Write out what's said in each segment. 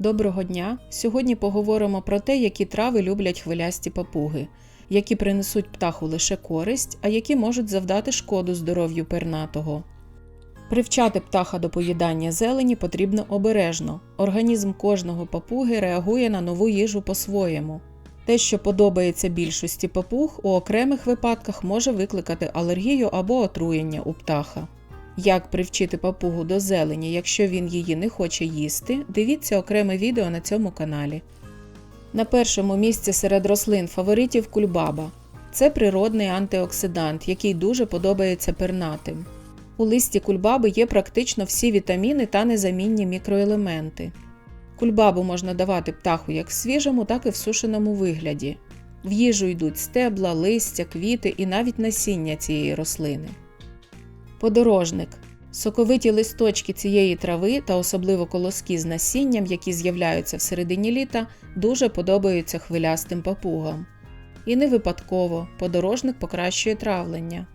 Доброго дня! Сьогодні поговоримо про те, які трави люблять хвилясті папуги, які принесуть птаху лише користь, а які можуть завдати шкоду здоров'ю пернатого. Привчати птаха до поїдання зелені потрібно обережно. Організм кожного папуги реагує на нову їжу по-своєму. Те, що подобається більшості папуг, у окремих випадках може викликати алергію або отруєння у птаха. Як привчити папугу до зелені, якщо він її не хоче їсти, дивіться окреме відео на цьому каналі. На першому місці серед рослин фаворитів кульбаба. Це природний антиоксидант, який дуже подобається пернатим. У листі кульбаби є практично всі вітаміни та незамінні мікроелементи. Кульбабу можна давати птаху як в свіжому, так і в сушеному вигляді. В їжу йдуть стебла, листя, квіти і навіть насіння цієї рослини. Подорожник. Соковиті листочки цієї трави та особливо колоски з насінням, які з'являються в середині літа, дуже подобаються хвилястим папугам. І не випадково подорожник покращує травлення.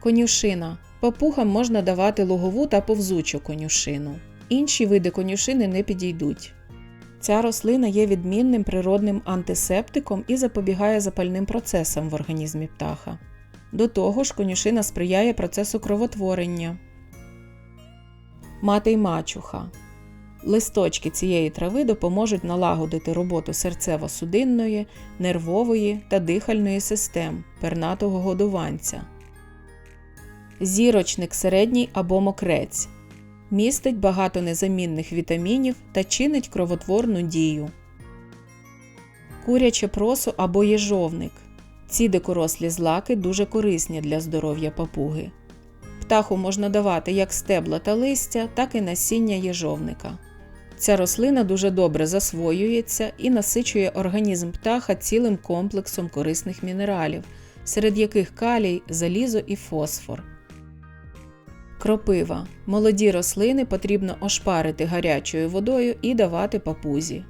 Конюшина. Папугам можна давати лугову та повзучу конюшину. Інші види конюшини не підійдуть. Ця рослина є відмінним природним антисептиком і запобігає запальним процесам в організмі птаха. До того ж, конюшина сприяє процесу кровотворення. Мати й мачуха. Листочки цієї трави допоможуть налагодити роботу серцево-судинної, нервової та дихальної систем пернатого годуванця. Зірочник середній або мокрець. Містить багато незамінних вітамінів та чинить кровотворну дію. Куряче просо або єжовник. Ці дикорослі злаки дуже корисні для здоров'я папуги. Птаху можна давати як стебла та листя, так і насіння єжовника. Ця рослина дуже добре засвоюється і насичує організм птаха цілим комплексом корисних мінералів, серед яких калій, залізо і фосфор. Кропива. Молоді рослини потрібно ошпарити гарячою водою і давати папузі.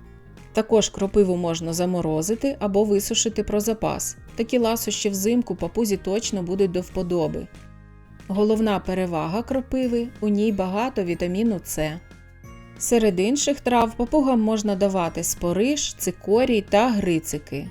Також кропиву можна заморозити або висушити про запас. Такі ласощі взимку папузі точно будуть до вподоби. Головна перевага кропиви у ній багато вітаміну С. Серед інших трав папугам можна давати спориш, цикорій та грицики.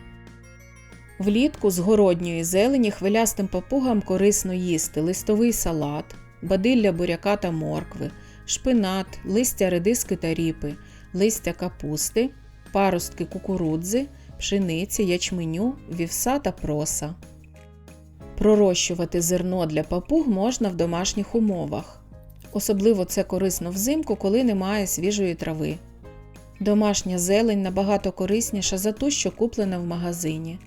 Влітку з городньої зелені хвилястим папугам корисно їсти листовий салат, бадилля буряка та моркви, шпинат, листя редиски та ріпи, листя капусти, паростки кукурудзи, пшениці, ячменю, вівса та проса. Пророщувати зерно для папуг можна в домашніх умовах. Особливо це корисно взимку, коли немає свіжої трави. Домашня зелень набагато корисніша за ту, що куплена в магазині.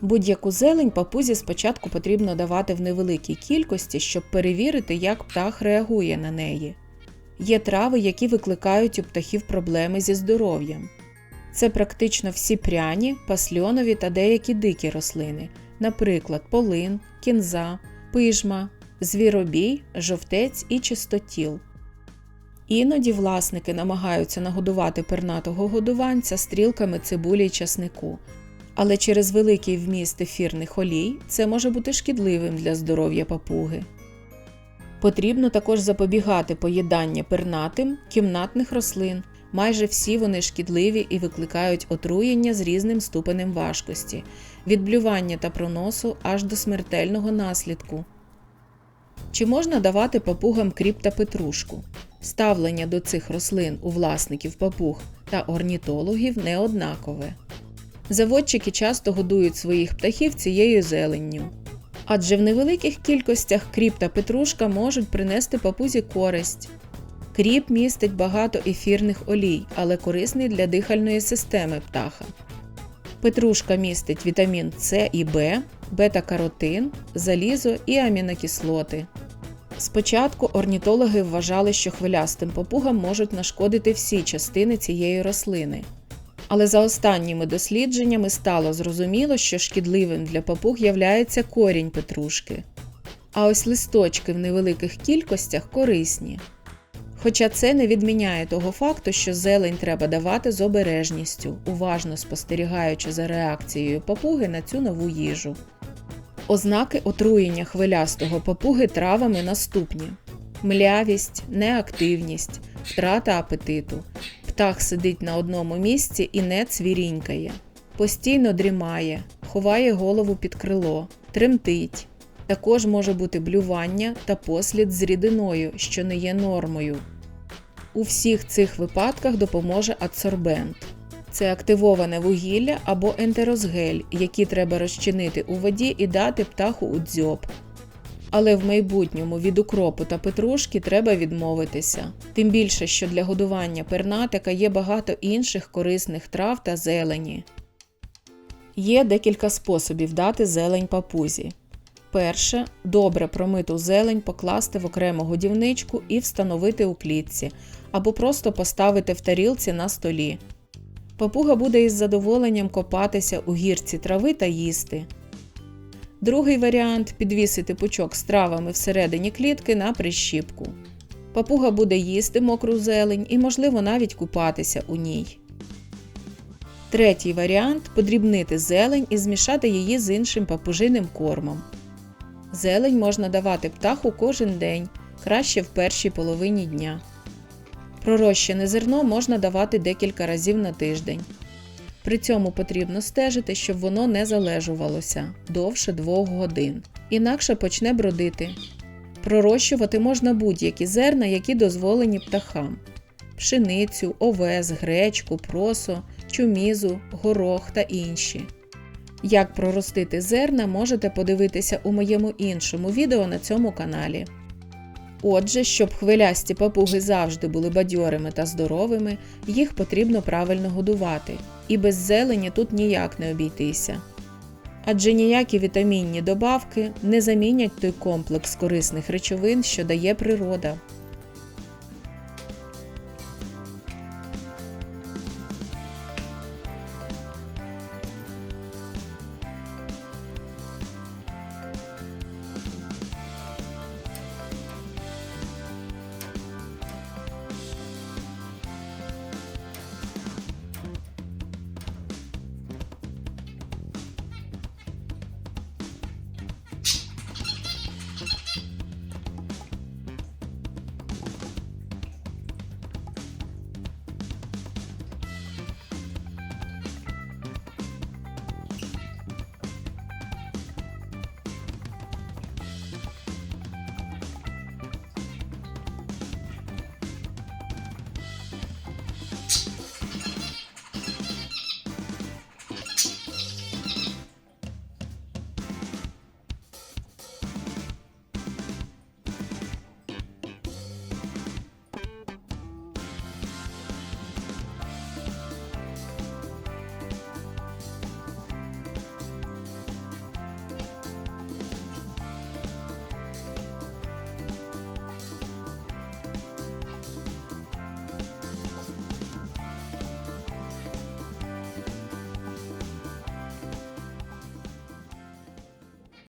Будь-яку зелень папузі спочатку потрібно давати в невеликій кількості, щоб перевірити, як птах реагує на неї. Є трави, які викликають у птахів проблеми зі здоров'ям. Це практично всі пряні, пасльонові та деякі дикі рослини, наприклад, полин, кінза, пижма, звіробій, жовтець і чистотіл. Іноді власники намагаються нагодувати пернатого годуванця стрілками цибулі й часнику, але через великий вміст ефірних олій це може бути шкідливим для здоров'я папуги. Потрібно також запобігати поїдання пернатим кімнатних рослин. Майже всі вони шкідливі і викликають отруєння з різним ступенем важкості, від блювання та проносу аж до смертельного наслідку. Чи можна давати папугам кріп та петрушку? Ставлення до цих рослин у власників папуг та орнітологів не однакове. Заводчики часто годують своїх птахів цією зеленню. Адже в невеликих кількостях кріп та петрушка можуть принести папузі користь. Кріп містить багато ефірних олій, але корисний для дихальної системи птаха. Петрушка містить вітамін С і В, бета-каротин, залізо і амінокислоти. Спочатку орнітологи вважали, що хвилястим папугам можуть нашкодити всі частини цієї рослини. Але за останніми дослідженнями стало зрозуміло, що шкідливим для папуг являється корінь петрушки. А ось листочки в невеликих кількостях корисні. Хоча це не відміняє того факту, що зелень треба давати з обережністю, уважно спостерігаючи за реакцією папуги на цю нову їжу. Ознаки отруєння хвилястого папуги травами наступні: млявість, неактивність, втрата апетиту, Птах сидить на одному місці і не цвірінькає. Постійно дрімає, ховає голову під крило, тремтить. Також може бути блювання та послід з рідиною, що не є нормою. У всіх цих випадках допоможе адсорбент. Це активоване вугілля або ентерозгель, які треба розчинити у воді і дати птаху у дзьоб. Але в майбутньому від укропу та петрушки треба відмовитися. Тим більше, що для годування пернатика є багато інших корисних трав та зелені. Є декілька способів дати зелень папузі. Перше, добре промиту зелень покласти в окрему годівничку і встановити у клітці, або просто поставити в тарілці на столі. Папуга буде із задоволенням копатися у гірці трави та їсти. Другий варіант підвісити пучок з травами всередині клітки на прищіпку. Папуга буде їсти мокру зелень і, можливо, навіть купатися у ній. Третій варіант подрібнити зелень і змішати її з іншим папужиним кормом. Зелень можна давати птаху кожен день, краще в першій половині дня. Пророщене зерно можна давати декілька разів на тиждень. При цьому потрібно стежити, щоб воно не залежувалося довше 2 годин, інакше почне бродити. Пророщувати можна будь-які зерна, які дозволені птахам: пшеницю, овес, гречку, просо, чумізу, горох та інші. Як проростити зерна, можете подивитися у моєму іншому відео на цьому каналі. Отже, щоб хвилясті папуги завжди були бадьорими та здоровими, їх потрібно правильно годувати, і без зелені тут ніяк не обійтися. Адже ніякі вітамінні добавки не замінять той комплекс корисних речовин, що дає природа.